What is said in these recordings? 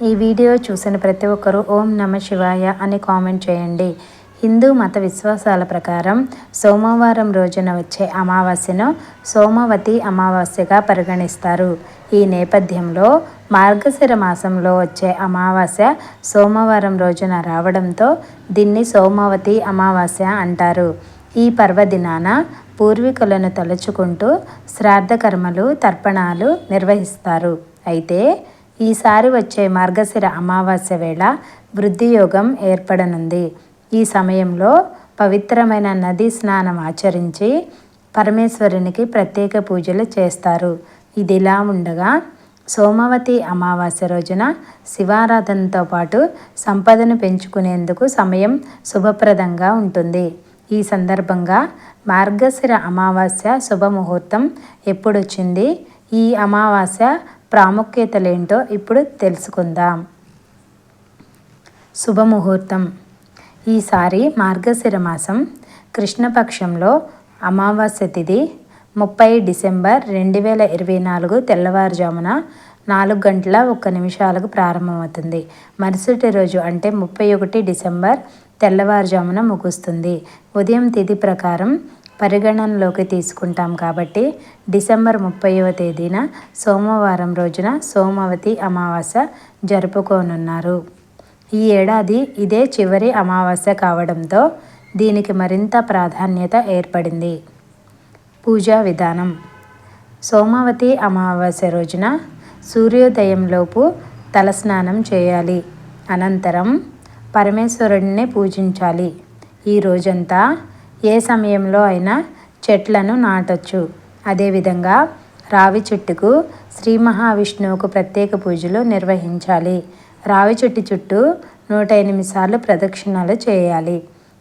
ఈ వీడియో చూసిన ప్రతి ఒక్కరూ ఓం నమ శివాయ అని కామెంట్ చేయండి. హిందూ మత విశ్వాసాల ప్రకారం సోమవారం రోజున వచ్చే అమావాస్యను సోమవతి అమావాస్యగా పరిగణిస్తారు. ఈ నేపథ్యంలో మార్గశిర మాసంలో వచ్చే అమావాస్య సోమవారం రోజున రావడంతో దీన్ని సోమవతి అమావాస్య అంటారు. ఈ పర్వదినాన పూర్వీకులను తలుచుకుంటూ శ్రాద్ధకర్మలు తర్పణాలు నిర్వహిస్తారు. అయితే ఈసారి వచ్చే మార్గశిర అమావాస్య వేళ వృద్ధి యోగం ఏర్పడనుంది. ఈ సమయంలో పవిత్రమైన నదీ స్నానం ఆచరించి పరమేశ్వరునికి ప్రత్యేక పూజలు చేస్తారు. ఇదిలా ఉండగా సోమవతి అమావాస్య రోజున శివారాధనతో పాటు సంపదను పెంచుకునేందుకు సమయం శుభప్రదంగా ఉంటుంది. ఈ సందర్భంగా మార్గశిర అమావాస్య శుభముహూర్తం ఎప్పుడొచ్చింది? ఈ అమావాస్య ప్రాముఖ్యతలేంటో ఇప్పుడు తెలుసుకుందాం. శుభముహూర్తం. ఈసారి మార్గశిర మాసం కృష్ణపక్షంలో అమావాస్య తిథి ముప్పై డిసెంబర్ రెండు వేల ఇరవై నాలుగు తెల్లవారుజామున నాలుగు గంటల ఒక్క నిమిషాలకు ప్రారంభమవుతుంది. మరుసటి రోజు అంటే ముప్పై ఒకటి డిసెంబర్ తెల్లవారుజామున ముగుస్తుంది. ఉదయం తిథి ప్రకారం పరిగణనలోకి తీసుకుంటాం కాబట్టి డిసెంబర్ ముప్పైవ తేదీన సోమవారం రోజున సోమవతి అమావాస్య జరుపుకోనున్నారు. ఈ ఏడాది ఇదే చివరి అమావాస్య కావడంతో దీనికి మరింత ప్రాధాన్యత ఏర్పడింది. పూజా విధానం. సోమవతి అమావాస్య రోజున సూర్యోదయంలోపు తలస్నానం చేయాలి. అనంతరం పరమేశ్వరుడిని పూజించాలి. ఈ రోజంతా ఏ సమయంలో అయినా చెట్లను నాటొచ్చు. అదేవిధంగా రావి చెట్టుకు శ్రీ మహావిష్ణువుకు ప్రత్యేక పూజలు నిర్వహించాలి. రావి చెట్టు చుట్టూ నూట ఎనిమిది సార్లు ప్రదక్షిణలు చేయాలి.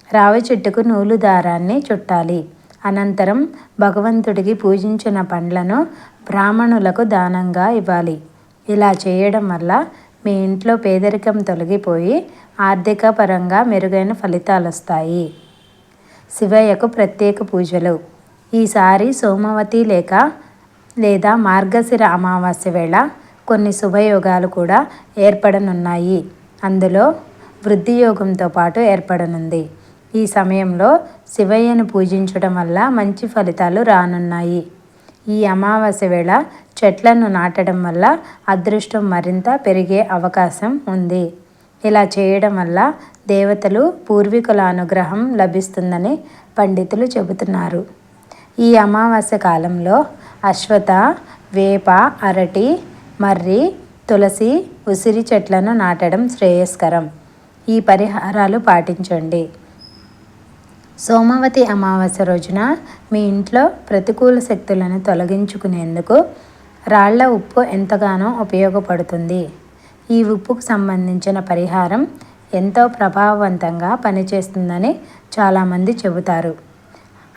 రావి చెట్టుకు నూలు దారాన్ని చుట్టాలి. అనంతరం భగవంతుడికి పూజించిన పండ్లను బ్రాహ్మణులకు దానంగా ఇవ్వాలి. ఇలా చేయడం వల్ల మీ ఇంట్లో పేదరికం తొలగిపోయి ఆర్థిక పరంగా మెరుగైన ఫలితాలు వస్తాయి శివయ్యకు ప్రత్యేక పూజలు. ఈసారి సోమవతి లేక లేదా మార్గశిర అమావాస్య వేళ కొన్ని శుభయోగాలు కూడా ఏర్పడనున్నాయి. అందులో వృద్ధి యోగంతో పాటు ఏర్పడనుంది. ఈ సమయంలో శివయ్యను పూజించడం వల్ల మంచి ఫలితాలు రానున్నాయి. ఈ అమావాస్య వేళ చెట్లను నాటడం వల్ల అదృష్టం మరింత పెరిగే అవకాశం ఉంది. ఇలా చేయడం వల్ల దేవతలు పూర్వీకుల అనుగ్రహం లభిస్తుందని పండితులు చెబుతున్నారు. ఈ అమావాస్య కాలంలో అశ్వత వేప అరటి మర్రి తులసి ఉసిరి చెట్లను నాటడం శ్రేయస్కరం. ఈ పరిహారాలు పాటించండి. సోమవతి అమావాస్య రోజున మీ ఇంట్లో ప్రతికూల శక్తులను తొలగించుకునేందుకు రాళ్ళ ఉప్పు ఎంతగానో ఉపయోగపడుతుంది. ఈ ఉప్పుకు సంబంధించిన పరిహారం ఎంతో ప్రభావవంతంగా పనిచేస్తుందని చాలామంది చెబుతారు.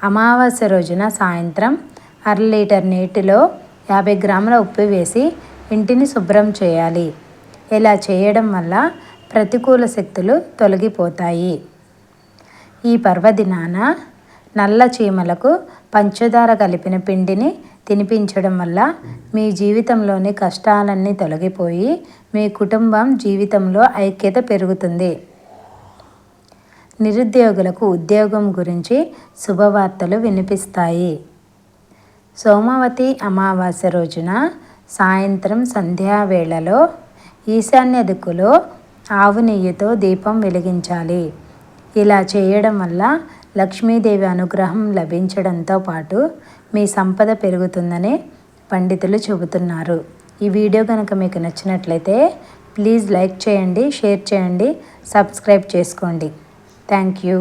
అమావాస్య రోజున సాయంత్రం అర లీటర్ నీటిలో యాభై గ్రాముల ఉప్పు వేసి ఇంటిని శుభ్రం చేయాలి. ఇలా చేయడం వల్ల ప్రతికూల శక్తులు తొలగిపోతాయి. ఈ పర్వదినాన నల్ల చీమలకు పంచదార కలిపిన పిండిని తినిపించడం వల్ల మీ జీవితంలోని కష్టాలన్నీ తొలగిపోయి మీ కుటుంబం జీవితంలో ఐక్యత పెరుగుతుంది. నిరుద్యోగులకు ఉద్యోగం గురించి శుభవార్తలు వినిపిస్తాయి. సోమవతి అమావాస్య రోజున సాయంత్రం సంధ్యావేళలో ఈశాన్య దిక్కులో ఆవు నెయ్యితో దీపం వెలిగించాలి. ఇలా చేయడం వల్ల లక్ష్మీదేవి అనుగ్రహం లభించడంతో పాటు మీ సంపద పెరుగుతుందని పండితులు చెబుతున్నారు. ఈ వీడియో కనుక మీకు నచ్చినట్లయితే ప్లీజ్ లైక్ చేయండి షేర్ చేయండి సబ్స్క్రైబ్ చేసుకోండి. Thank you.